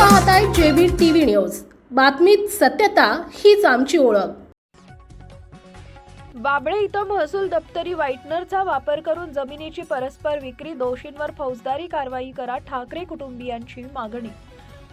पाहताय आहे JB TV news. बातमीत सत्यता हीच आमची ओळख. बाबळे इथं महसूल दप्तरी व्हाईटनरचा वापर करून जमिनीची परस्पर विक्री दोषींवर फौजदारी कारवाई करा ठाकरे कुटुंबियांची मागणी.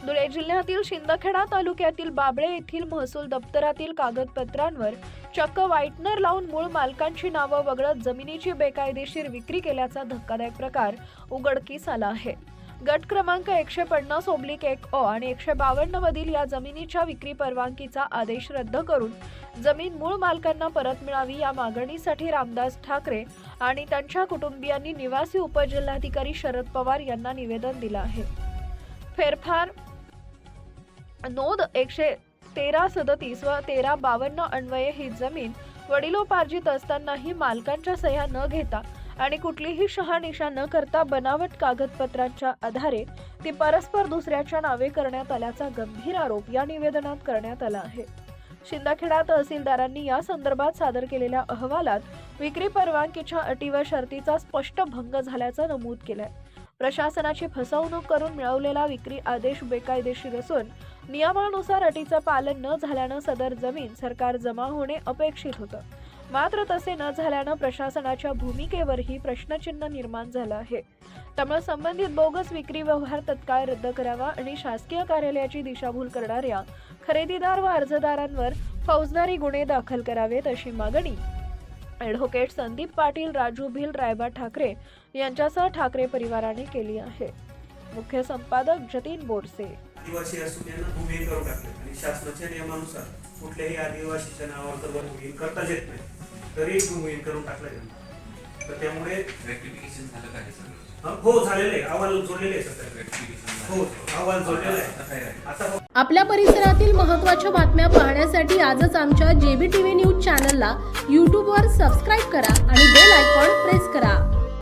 धुळे जिल्ह्यातील शिंदखेडा तालुक्यातील बाबळे येथील महसूल दप्तरातील कागदपत्रांवर चक्क व्हाईटनर लावून मूळ मालकांची नावं वगळत जमिनीची बेकायदेशीर विक्री केल्याचा धक्कादायक प्रकार उघडकीस आला आहे. गट क्रमांक एकशे पन्नास ओब्लिक एक अ आणि एकशे बावन्न मधील या जमिनीच्या विक्री परवानगीचा आदेश रद्द करून जमीन मूळ मालकांना परत मिळावी या मागणीसाठी रामदास ठाकरे आणि त्यांच्या कुटुंबियांनी निवासी उपजिल्हाधिकारी शरद पवार यांना निवेदन दिलं आहे. फेरफार नोंद एकशे तेरा सदतीस व तेरा बावन्न अन्वये ही जमीन वडिलोपार्जित असतानाही मालकांच्या सह्या न घेता आणि कुठलीही शहानिशा न करता बनावट कागदपत्रांच्या आधारे ती परस्पर दुसऱ्याच्या नावे करण्यात आल्याचा गंभीर आरोप या निवेदनात करण्यात आला आहे. शिंदखेडा तहसीलदारांनी या संदर्भात सादर केलेल्या अहवालात विक्री परवानगीच्या अटी व शर्तीचा स्पष्ट भंग झाल्याचं नमूद केलंय. प्रशासनाची फसवणूक करून मिळवलेला विक्री आदेश बेकायदेशीर असून नियमानुसार अटीचं पालन न झाल्यानं सदर जमीन सरकार जमा होणे अपेक्षित होतं. मात्र तसे न झाल्यानं प्रशासनाच्या भूमिकेवरही प्रश्नचिन्ह निर्माण झालं आहे. त्यामुळे संबंधित बोगस विक्री व्यवहार तत्काळ रद्द करावा आणि शासकीय कार्यालयाची दिशाभूल करणाऱ्या खरेदीदार व अर्जदारांवर फौजदारी गुन्हे दाखल करावेत अशी मागणी ॲडव्होकेट संदीप पाटील राजू भिल रायबा ठाकरे यांच्यासह ठाकरे परिवाराने केली आहे. मुख्य संपादक जतीन बोरसे आदिवासी असून यांना भूमिहीन करून टाकले आणि शासनाच्या नियमानुसार कुठल्याही आदिवासीच्या नावावर तर भूमिहीन करताच येत नाही. तरी भूमिहीन करून टाकलं त्यांना. तर त्यामुळे रेक्टिफिकेशन झालं का हे हो झालेलं आहे. अहवाल जोडलेले आहे हो अहवाल आहे? आता आपल्या परिसरातील महत्त्वाच्या बातम्या पाहण्यासाठी आजच आमच्या जेबी टीव्ही न्यूज चॅनलला यूट्यूबवर सबस्क्राईब करा आणि बेल आयकॉन प्रेस करा.